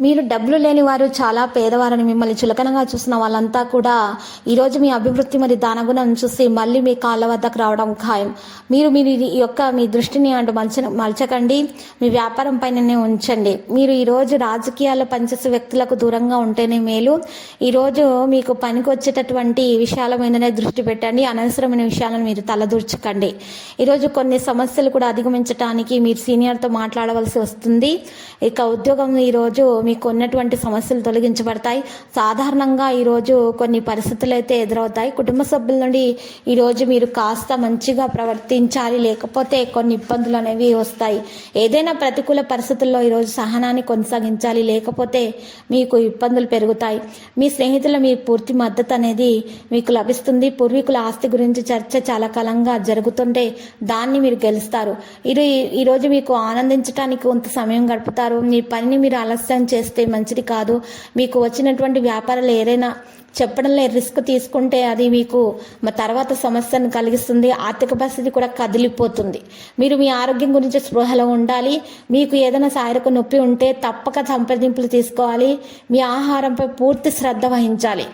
మీరు డబ్బులు లేని వారు చాలా పేదవారని మిమ్మల్ని చులకనగా చూసిన వాళ్ళంతా కూడా ఈరోజు మీ అభివృద్ధి మరి దానగుణం చూసి మళ్ళీ మీ కాళ్ళ వద్దకు రావడం ఖాయం. మీరు మీరు ఈ యొక్క మీ దృష్టిని అంటూ మలచ మలచకండి. మీ వ్యాపారం పైననే ఉంచండి. మీరు ఈరోజు రాజకీయాల్లో పనిచేసే వ్యక్తులకు దూరంగా ఉంటేనే మేలు. ఈరోజు మీకు పనికి వచ్చేటటువంటి విషయాల మీదనే దృష్టి పెట్టండి. అనవసరమైన విషయాలను మీరు తలదూర్చకండి. ఈరోజు కొన్ని సమస్యలు కూడా అధిగమించడానికి మీరు సీనియర్తో మాట్లాడవలసి వస్తుంది. ఇక ఉద్యోగం ఈరోజు మీకు ఉన్నటువంటి సమస్యలు తొలగించబడతాయి. సాధారణంగా ఈరోజు కొన్ని పరిస్థితులు అయితే ఎదురవుతాయి. కుటుంబ సభ్యుల నుండి ఈరోజు మీరు కాస్త మంచిగా ప్రవర్తించాలి లేకపోతే కొన్ని ఇబ్బందులు అనేవి వస్తాయి. ఏదైనా ప్రతికూల పరిస్థితుల్లో ఈరోజు సహనాన్ని కొనసాగించాలి లేకపోతే మీకు ఇబ్బందులు పెరుగుతాయి. మీ స్నేహితుల మీ పూర్తి మద్దతు అనేది మీకు లభిస్తుంది. పూర్వీకుల ఆస్తి గురించి చర్చ చాలా కాలంగా జరుగుతుంటే దాన్ని మీరు గెలుస్తారు. ఇది ఈరోజు మీకు ఆనందించడానికి కొంత సమయం గడుపుతారు. మీ పనిని మీరు ఆలస్యం చేస్తే మంచిది కాదు. మీకు వచ్చినటువంటి వ్యాపారాలు ఏదైనా చెప్పడంలో రిస్క్ తీసుకుంటే అది మీకు మా తర్వాత సమస్యను కలిగిస్తుంది. ఆర్థిక పరిస్థితి కూడా కదిలిపోతుంది. మీరు మీ ఆరోగ్యం గురించి స్పృహలో ఉండాలి. మీకు ఏదైనా శారీరక నొప్పి ఉంటే తప్పక సంప్రదింపులు తీసుకోవాలి. మీ ఆహారంపై పూర్తి శ్రద్ధ వహించాలి.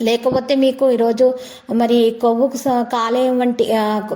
లేకపోతే మీకు ఈరోజు మరి కొవ్వుకు కాలేయం వంటి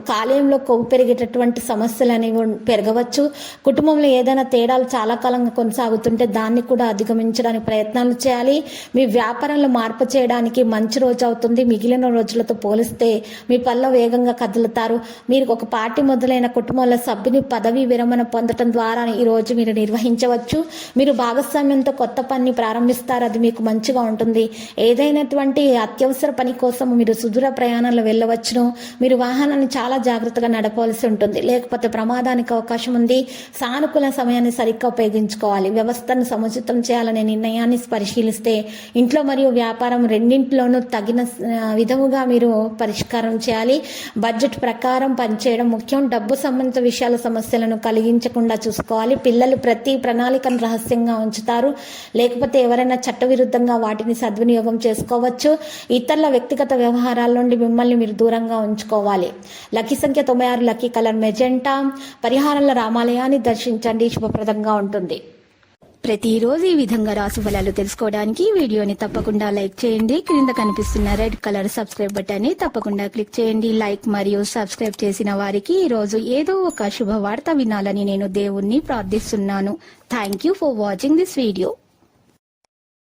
కాలేయంలో కొవ్వు పెరిగేటటువంటి సమస్యలు అనేవి పెరగవచ్చు. కుటుంబంలో ఏదైనా తేడాలు చాలా కాలంగా కొనసాగుతుంటే దాన్ని కూడా అధిగమించడానికి ప్రయత్నాలు చేయాలి. మీ వ్యాపారంలో మార్పు చేయడానికి మంచి రోజు అవుతుంది. మిగిలిన రోజులతో పోలిస్తే మీ పనిలో వేగంగా కదులుతారు. మీరు ఒక పార్టీ మొదలైన కుటుంబంలో సభ్యుని పదవి విరమణ పొందడం ద్వారా ఈరోజు మీరు నిర్వహించవచ్చు. మీరు భాగస్వామ్యంతో కొత్త పనిని ప్రారంభిస్తారు. అది మీకు మంచిగా ఉంటుంది. ఏదైనటువంటి అత్యవసర పని కోసం మీరు సుదూర ప్రయాణాలు వెళ్ళవచ్చును. మీరు వాహనాన్ని చాలా జాగ్రత్తగా నడపవలసి ఉంటుంది. లేకపోతే ప్రమాదానికి అవకాశం ఉంది. సానుకూల సమయాన్ని సరిగ్గా ఉపయోగించుకోవాలి. వ్యవస్థను సముచితం చేయాలనే నిర్ణయాన్ని పరిశీలిస్తే ఇంట్లో మరియు వ్యాపారం రెండింటిలోనూ తగిన విధముగా మీరు పరిష్కారం చేయాలి. బడ్జెట్ ప్రకారం పనిచేయడం ముఖ్యం. డబ్బు సంబంధిత విషయాల సమస్యలను కలిగించకుండా చూసుకోవాలి. పిల్లలు ప్రతి ప్రణాళికను రహస్యంగా ఉంచుతారు. లేకపోతే ఎవరైనా చట్టవిరుద్ధంగా వాటిని సద్వినియోగం చేసుకోవచ్చు. ఇతరుల వ్యక్తిగత వ్యవహారాల నుండి మిమ్మల్ని మీరు దూరంగా ఉంచుకోవాలి. లక్కీ సంఖ్య తొంభై ఆరు లక్కీ కలర్ మెజెంటా. పరిహారాల రామాలయాన్ని దర్శించండి. శుభప్రదంగా ఉంటుంది. ప్రతిరోజు ఈ విధంగా రాసు ఫలాలు తెలుసుకోవడానికి వీడియోని తప్పకుండా లైక్ చేయండి. క్రింద కనిపిస్తున్న రెడ్ కలర్ సబ్స్క్రైబ్ బటన్ని తప్పకుండా క్లిక్ చేయండి. లైక్ మరియు సబ్స్క్రైబ్ చేసిన వారికి ఈ రోజు ఏదో ఒక శుభవార్త వినాలని నేను దేవుణ్ణి ప్రార్థిస్తున్నాను. Thank you for watching this video